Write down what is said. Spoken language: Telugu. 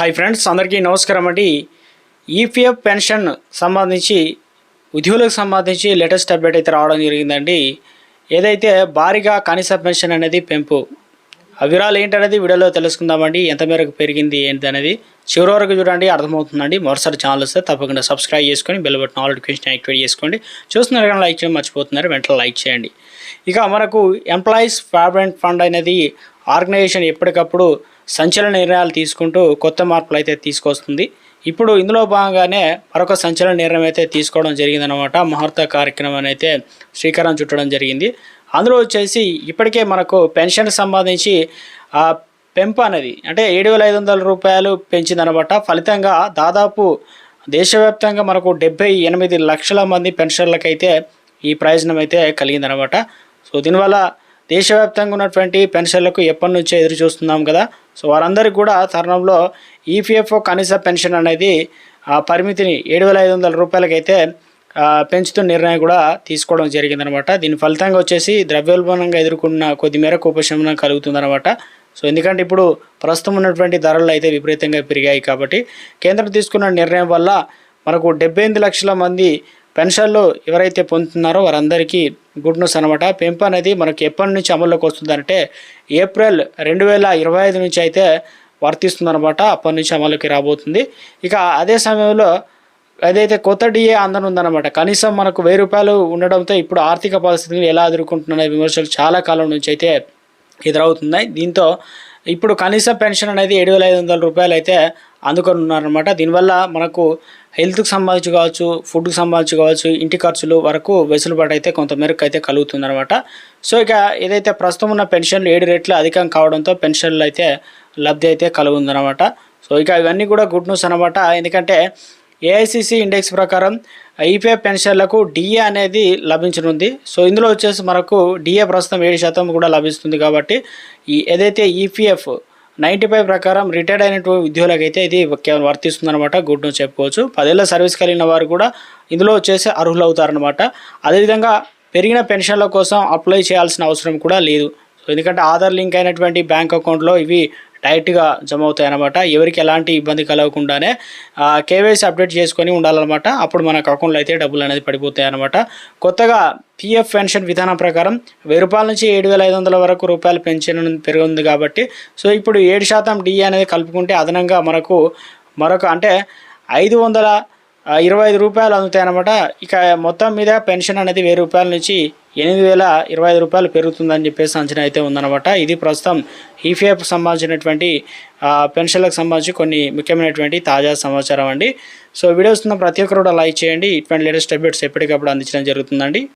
హాయ్ ఫ్రెండ్స్ అందరికీ నమస్కారం అండి. ఈపీఎఫ్ పెన్షన్ సంబంధించి ఉద్యోగులకు సంబంధించి లేటెస్ట్ అప్డేట్ అయితే రావడం జరిగిందండి. ఏదైతే భారీగా కనీస పెన్షన్ అనేది పెంపు అవిరాలు వివరాలు ఏంటనేది వీడియోలో తెలుసుకుందామండి. ఎంత మేరకు పెరిగింది ఏంటి అనేది చివరి వరకు చూడండి అర్థమవుతుందండి. మరోసారి ఛానల్ వస్తే తప్పకుండా సబ్స్క్రైబ్ చేసుకొని bell button all notification activate చేసుకోండి. చూస్తున్నారు కానీ లైక్ చేయడం మర్చిపోతున్నారు వెంటనే లైక్ చేయండి. ఇక మనకు ఎంప్లాయీస్ ప్రావిడెంట్ ఫండ్ అనేది ఆర్గనైజేషన్ ఎప్పటికప్పుడు సంచలన నిర్ణయాలు తీసుకుంటూ కొత్త మార్పులు అయితే తీసుకొస్తుంది. ఇప్పుడు ఇందులో భాగంగానే మరొక సంచలన నిర్ణయం అయితే తీసుకోవడం జరిగిందనమాట ముహూర్త కార్యక్రమం అయితే శ్రీకారం చుట్టడం జరిగింది. అందులో వచ్చేసి ఇప్పటికే మనకు పెన్షన్ సంబంధించి ఆ పెంపు అనేది అంటే ఏడు వేల ఐదు వందల రూపాయలు పెంచిందనమాట ఫలితంగా దాదాపు దేశవ్యాప్తంగా మనకు డెబ్బై ఎనిమిది లక్షల మంది పెన్షన్లకైతే ఈ ప్రయోజనం అయితే కలిగిందనమాట సో దీనివల్ల దేశవ్యాప్తంగా ఉన్నటువంటి పెన్షన్లకు ఎప్పటి నుంచో ఎదురు చూస్తున్నాం కదా. సో వారందరికీ కూడా తరుణంలో ఈపీఎఫ్ఓ కనీస పెన్షన్ అనేది ఆ పరిమితిని ఏడు వేల ఐదు వందల రూపాయలకైతే పెంచుతున్న నిర్ణయం కూడా తీసుకోవడం జరిగిందనమాట. దీని ఫలితంగా వచ్చేసి ద్రవ్యోల్బణంగా ఎదుర్కొన్న కొద్ది మేరకు ఉపశమనం కలుగుతుందన్నమాట సో ఎందుకంటే ఇప్పుడు ప్రస్తుతం ఉన్నటువంటి ధరలు అయితే విపరీతంగా పెరిగాయి కాబట్టి కేంద్రం తీసుకున్న నిర్ణయం వల్ల మనకు డెబ్బై ఎనిమిది లక్షల మంది పెన్షన్లు ఎవరైతే పొందుతున్నారో వారందరికీ గుడ్ న్యూస్ అనమాట పెంపు అనేది మనకి ఎప్పటి నుంచి అమల్లోకి వస్తుందంటే ఏప్రిల్ రెండు వేల ఇరవై ఐదు నుంచి అయితే వర్తిస్తుందన్నమాట. అప్పటి నుంచి అమలుకి రాబోతుంది. ఇక అదే సమయంలో ఏదైతే కొత్త డిఏ అందన ఉందన్నమాట కనీసం మనకు వెయ్యి రూపాయలు ఉండడంతో ఇప్పుడు ఆర్థిక పరిస్థితులు ఎలా ఎదుర్కొంటున్న విమర్శలు చాలా కాలం నుంచి అయితే ఎదురవుతున్నాయి. దీంతో ఇప్పుడు కనీస పెన్షన్ అనేది ఏడు వేల ఐదు వందల రూపాయలు అయితే అందుకొని ఉన్నారనమాట దీనివల్ల మనకు హెల్త్కి సంబంధించి కావచ్చు ఫుడ్కి సంబంధించి కావచ్చు ఇంటి ఖర్చులు వరకు వెసులుబాటు అయితే కొంత మేరకు అయితే కలుగుతుందనమాట సో ఇక ఏదైతే ప్రస్తుతం ఉన్న పెన్షన్లు ఏడు రేట్లు అధికం కావడంతో పెన్షన్లు అయితే లబ్ధి అయితే కలుగుందనమాట సో ఇక ఇవన్నీ కూడా గుడ్ న్యూస్ అనమాట ఎందుకంటే ఏఐసిసి ఇండెక్స్ ప్రకారం ఈపీఎఫ్ పెన్షన్లకు డిఏ అనేది లభించనుంది. సో ఇందులో వచ్చేసి మనకు డిఏ ప్రస్తుతం ఏడు శాతం కూడా లభిస్తుంది కాబట్టి ఈ ఏదైతే ఈపీఎఫ్ నైంటీ ఫైవ్ ప్రకారం రిటైర్డ్ అయినటువంటి ఉద్యోగులకైతే ఇది కేవలం వర్తిస్తుందన్నమాట. గుడ్ న్యూస్ చెప్పుకోవచ్చు. పదేళ్ళ సర్వీస్ కలిగిన వారు కూడా ఇందులో వచ్చేసి అర్హులు అవుతారనమాట అదేవిధంగా పెరిగిన పెన్షన్ల కోసం అప్లై చేయాల్సిన అవసరం కూడా లేదు. ఎందుకంటే ఆధార్ లింక్ అయినటువంటి బ్యాంక్ అకౌంట్లో ఇవి డైరెక్ట్గా జమ అవుతాయి అనమాట ఎవరికి ఎలాంటి ఇబ్బంది కలగకుండానే కేవైసీ అప్డేట్ చేసుకొని ఉండాలన్నమాట. అప్పుడు మనకు అకౌంట్లో అయితే డబ్బులు అనేది పడిపోతాయి అనమాట కొత్తగా పిఎఫ్ పెన్షన్ విధానం ప్రకారం వెయ్యి రూపాయల నుంచి ఏడు వేల ఐదు వందల వరకు రూపాయలు పెన్షన్ పెరుగుంది కాబట్టి సో ఇప్పుడు ఏడు శాతం డిఏ అనేది కలుపుకుంటే అదనంగా మనకు మరొక అంటే ఐదు వందల ఇరవై ఐదు రూపాయలు అందుతాయి అనమాట ఇక మొత్తం మీద పెన్షన్ అనేది వెయ్యి రూపాయల నుంచి ఎనిమిది వేల ఇరవై ఐదు రూపాయలు పెరుగుతుందని చెప్పేసి అంచనా అయితే ఉందన్నమాట. ఇది ప్రస్తుతం ఈఫీఎఫ్ సంబంధించినటువంటి పెన్షన్లకు సంబంధించి కొన్ని ముఖ్యమైనటువంటి తాజా సమాచారం అండి. సో వీడియోస్ ఉన్న ప్రతి ఒక్కరు కూడా లైక్ చేయండి. ఇటువంటి లేటెస్ట్ అప్డేట్స్ ఎప్పటికప్పుడు అందించడం జరుగుతుందండి.